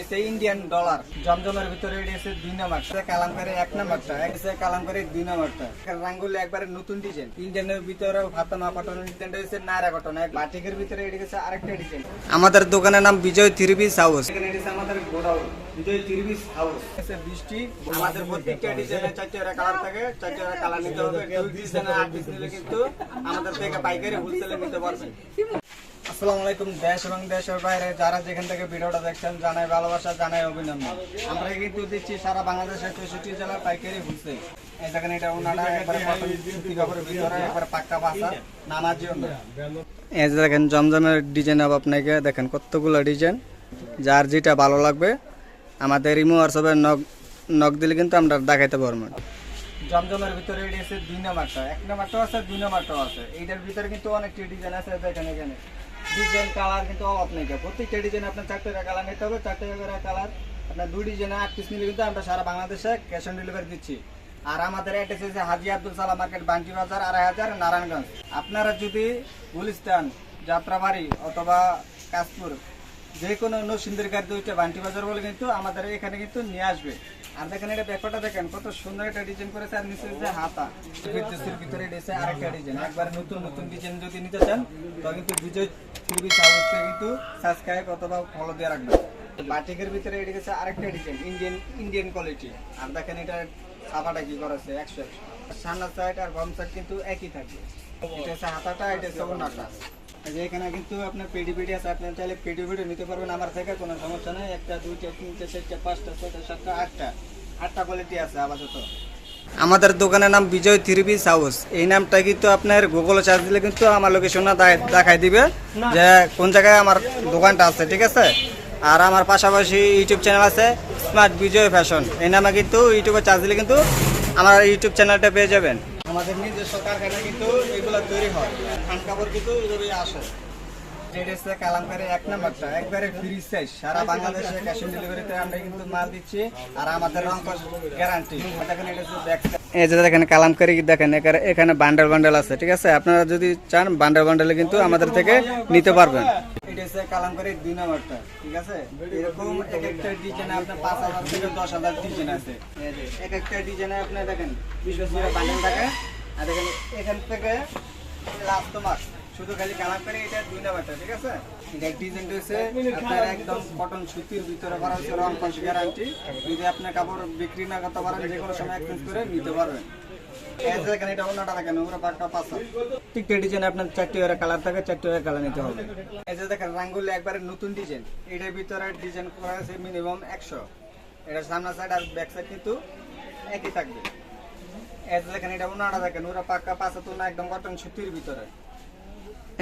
এসে Indian dollar জমজমের ভিতরে এসে দুই নাম্বারটা। কালামকারি এক নাম্বারটা। এসে কালামকারি দুই নাম্বারটা। রাঙ্গুলি একবারে নতুন ডিজাইন ইন্ডিয়ানের ভিতরে ভাতা মা পাঠানো ডিজাইনটা নায়রা ঘটনা বাটিকের ভিতরে এটা আরেকটা ডিজাইন আমাদের দোকানের নাম বিজয় থ্রিবিস হাউস। এখানে এটা আমাদের গোডাউন। বিজয় থ্রিবিস হাউস। এসে বৃষ্টি। আমাদের প্রত্যেকটা ডিজাইনে চারটে কালার থাকে। চারটে কালার নিতে হবে। দুই ডিজাইনে আট নিলে কিন্তু আমাদের থেকে পাইকারি হোলসেলে নিতে পারবেন আসসালামু আলাইকুম, দেশ এবং দেশের বাইরে যারা যেখান থেকে ভিডিওটা দেখছেন, জানাই ভালোবাসা, জানাই অভিনন্দন। আমরা কিন্তু দিচ্ছি সারা বাংলাদেশের চৌষট্টি জেলার পাইকারি দেখেন এটা ভিতরে পাক্কা বাসা নানা জিও এই যে দেখেন, জমজমের ডিজাইন হবে আপনাকে, দেখেন কতগুলো ডিজাইন যার যেটা ভালো লাগবে, আমাদের ইমো হোয়াটসঅ্যাপে নক নখ দিলে কিন্তু আমরা দেখাইতে পারব। জমজমের ভিতরে এটা আছে দুই নাম্বারটা। এক নাম্বারটাও আছে, দুই নাম্বারটাও আছে। এইটার ভিতরে কিন্তু অনেকটি ডিজাইন আছে, দেখেন এখানে। ডিজাইন কালার কিন্তু অভাব নেই প্রত্যেকটা ডিজাইন আপনার চারটে কালার নিতে হবে, চারটে করে কালার আপনার দুই ডিজাইনে আট পিস নিলে কিন্তু আমরা সারা বাংলাদেশে ক্যাশ অন ডেলিভারি দিচ্ছি। আর আমাদের অ্যাড্রেস হচ্ছে হাজি আব্দুল সালাম মার্কেট বান্টি বাজার, আড়াই হাজার, নারায়ণগঞ্জ। আপনারা যদি গুলিস্তান, যাত্রাবাড়ি অথবা কাশপুর যে কোনো নসিন্দের গাড়ি দুইটা বান্টি বাজার বলে কিন্তু আমাদের এখানে কিন্তু নিয়ে আসবে। আর দেখেন এটা ব্যাপারটা দেখেন, কত সুন্দর একটা ডিজাইন করেছে আর নিচে যে হাতা। ভিতরে এসে আরেকটা ডিজাইন একবার নতুন নতুন ডিজাইন যদি নিতে চান তো কিন্তু বিজয় টিভি সাউথকে কিন্তু সাবস্ক্রাইব অথবা ফলো দিয়ে রাখবেন। বাটিকের ভিতরে এটা গেছে আরেকটা ডিজাইন ইন্ডিয়ান ইন্ডিয়ান কোয়ালিটি আর দেখেন এটা ছাপাটা কি করেছে একশো একশো। সামনের সাইড আর বাম সাইড কিন্তু একই থাকবে। এটা হচ্ছে হাতাটা, এটা হচ্ছে ওনাটা এখানে কিন্তু আপনার পেডি পেডি আছে আপনি চাইলে পেডি পেডি নিতে পারবেন। আমার থেকে কোনো সমস্যা নেই, একটা, দুইটা, তিনটা, চারটা, পাঁচটা, ছয়টা, সাতটা, আটটা। আটটা কোয়ালিটি আছে আপাতত। আমাদের দোকানের নাম বিজয় থ্রি পিস হাউস। এই নামটা কিন্তু আপনার গুগল চার্জ দিলে কিন্তু আমার লোকেশনটা দেখাই দিবে যে কোন জায়গায় আমার দোকানটা আছে, ঠিক আছে? আর আমার পাশাপাশি ইউটিউব চ্যানেল আছে স্মার্ট বিজয় ফ্যাশন এই নামে কিন্তু ইউটিউবে চার্জ দিলে কিন্তু আমার ইউটিউব চ্যানেলটা পেয়ে যাবেন। আমাদের নিজস্ব কারখানায় কিন্তু এগুলো তৈরি হয়। কাপড় কিন্তু আসে। কালামকারি এক নাম্বারটা। একবারে ফ্রি সাইজ সারা বাংলাদেশে ক্যাশ অন ডেলিভারিতে আমরা কিন্তু মাল দিচ্ছি আর আমাদের রং গ্যারান্টি দেখেন এটা হচ্ছে ব্যাক এই যে দেখেন কালামকারি দেখেন এখানে এখানে বান্ডেল বান্ডেল আছে ঠিক আছে? আপনারা যদি চান বান্ডেল বান্ডেলে কিন্তু আমাদের থেকে নিতে পারবেন। এটা হচ্ছে কালামকারি দুই নাম্বারটা ঠিক আছে? এরকম এক একটা ডিজাইনে আপনার পাঁচ হাজার থেকে দশ হাজার ডিজাইন আছে। এক একটা ডিজাইনে আপনি দেখেন বিশ বিশ বান্ডেল থাকে। আর দেখেন এখান থেকে লাস্ট মাস শুধু খালি কালার করে এটা দুই নাম্বারটা ঠিক আছে? এটা ডিজাইন আপনার একদম কটন সুতির ভিতরে করা হচ্ছে রং পাশ গ্যারান্টি যদি আপনি কাপড় বিক্রি না করতে পারেন যে কোনো সময় এক্সচেঞ্জ করে নিতে পারবেন। প্রত্যেকটা ডিজাইন আপনার চারটি করে কালার থাকে চারটি করে কালার নিতে হবে। এই যে দেখেন রাঙ্গুলি একবারে নতুন ডিজাইন। এটার ভিতরে ডিজাইন করা আছে মিনিমাম একশো। এটা সামনা সাইড আর ব্যাক সাইড কিন্তু একই থাকবে। এই যে দেখেন এটা ওনাটা দেখেন ওরা পাক্কা পাঁচা তো না একদম কটন সুতির ভিতরে।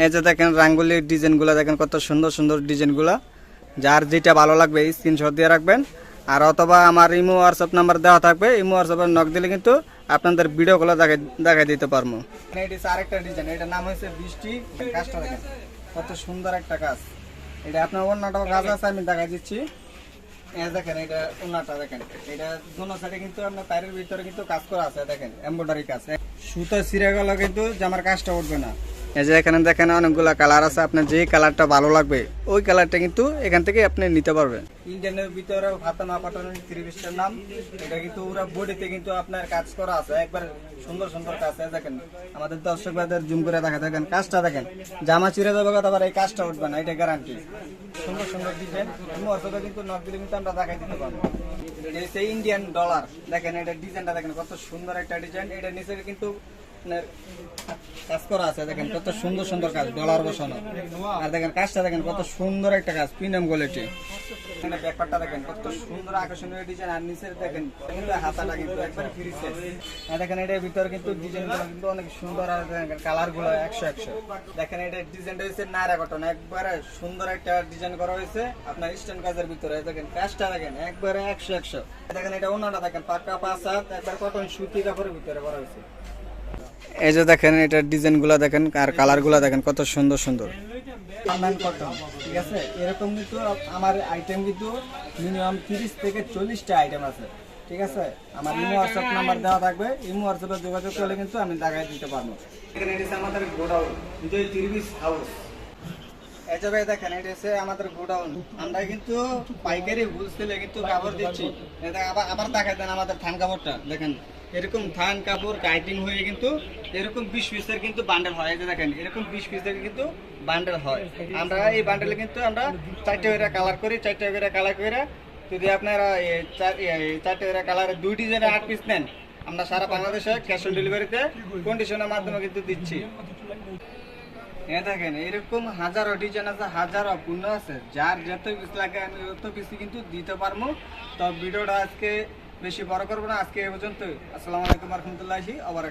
এই যে দেখেন রাঙ্গুলির ডিজাইনগুলো, দেখেন কত সুন্দর সুন্দর ডিজাইনগুলো। যার যেটা ভালো লাগবে স্ক্রিনশট দিয়ে রাখবেন। আর অথবা আমার ইমো হোয়াটসঅ্যাপ নাম্বার দেওয়া থাকবে। ইমো হোয়াটসঅ্যাপে নক দিলে কিন্তু আপনাদের ভিডিওগুলো দেখাই দেখাই দিতে পারব। এটা আরেকটা ডিজাইন এটার নাম হচ্ছে বৃষ্টি কাজটা দেখেন। কত সুন্দর একটা কাজ। এটা আপনার অন্যটাও কাজ আছে, আমি দেখাই দিচ্ছি। দেখেন, এটা ওনাটা দেখেন। এটা দোনো সাইডে কিন্তু আপনার পায়ের ভিতরে কিন্তু কাজ করা আছে, দেখেন। এমব্রয়ডারি কাজ। সুতো ছিঁড়ে গেল কিন্তু জামার কাজটা উঠবে না। এই যে এখানে দেখেন অনেকগুলা কালার আছে, আপনার যে কালারটা ভালো লাগবে, ওই কালারটা কিন্তু এখান থেকে আপনি নিতে পারবেন। ইন্ডিয়ানের ভিতরে ভাতা মা পাঠানোর ত্রিশটার নাম, এটা কিন্তু ওরা বডিতে কিন্তু আপনার কাজ করা আছে। একবার সুন্দর সুন্দর কাজ আছে, দেখেন। আমাদের দর্শক ভাইদের জুম করে দেখা, দেখেন, কাজটা দেখেন। জামা চিরে যাবে কথা, আবার এই কাজটা উঠবে না, এটা গ্যারান্টি সুন্দর সুন্দর ডিজাইন মহসবে কিন্তু নক দিলে কিন্তু আমরা দেখাই দিতে পারব। ইন্ডিয়ান ডলার দেখেন, এটা ডিজাইনটা দেখেন, কত সুন্দর একটা ডিজাইন এটা নিচে কিন্তু আপনার কাজ করা আছে, দেখেন কত সুন্দর সুন্দর কাজ ডলার বসানো। আর দেখেন কাজটা দেখেন কত সুন্দর একটা কাজ প্রিমিয়াম কোয়ালিটি সুন্দর আকর্ষণীয় ডিজাইন আর দেখেন একশো একশো। দেখেন কটন একবারে সুন্দর একটা ডিজাইন করা আপনার কাজের ভিতরে। দেখেন কাজটা দেখেন একবারে একশো একশো। দেখেন এটা অন্যটা দেখেন পাক্কা পাঁচ হাত, একবার কটন সুতি কাপড়ের ভিতরে করা হয়েছে। এই যে দেখেন এটার ডিজাইনগুলো দেখেন আর কালারগুলো দেখেন কত সুন্দর সুন্দর। কটন ঠিক আছে? এরকম কিন্তু আমার আইটেম কিন্তু মিনিমাম তিরিশ থেকে চল্লিশটা আইটেম আছে ঠিক আছে? আমার ইমো হোয়াটসঅ্যাপ নাম্বার দেওয়া থাকবে ইমো হোয়াটসঅ্যাপে যোগাযোগ করলে কিন্তু আমি দেখাই দিতে পারব। এখানে এটা আমাদের গোডাউন বিজয় তিরিশ হাউস এই ভাই দেখেন এটা হচ্ছে আমাদের গোডাউন। আমরা কিন্তু পাইকারি হোলসেলে কিন্তু কাপড় দিচ্ছি। এটা আবার আবার দেখা দেন আমাদের থান কাপড়টা দেখেন। এরকম ধান, কাপড় কাইটিং হয়ে কিন্তু এরকম বিশ পিসের কিন্তু বান্ডেল হয়। যে দেখেন, এরকম বিশ পিসের কিন্তু বান্ডেল হয়। আমরা এই বান্ডেলে কিন্তু আমরা চারটে করে কালার করি, চারটে করে কালার করে যদি আপনারা চারটে করে কালারের দুই ডিজাইনের আট পিস নেন, আমরা সারা বাংলাদেশে ক্যাশ অন ডেলিভারিতে কন্ডিশনের মাধ্যমে কিন্তু দিচ্ছি। হ্যাঁ দেখেন, এরকম হাজারো ডিজাইন আছে, হাজারো পূর্ণ আছে। যার যত পিস লাগে, আমি তত পিস কিন্তু দিতে পারব। তো ভিডিওটা আজকে বেশি বড় করব না আজকে এ পর্যন্ত আসসালামু আলাইকুম রহমতুল্লাহি আবার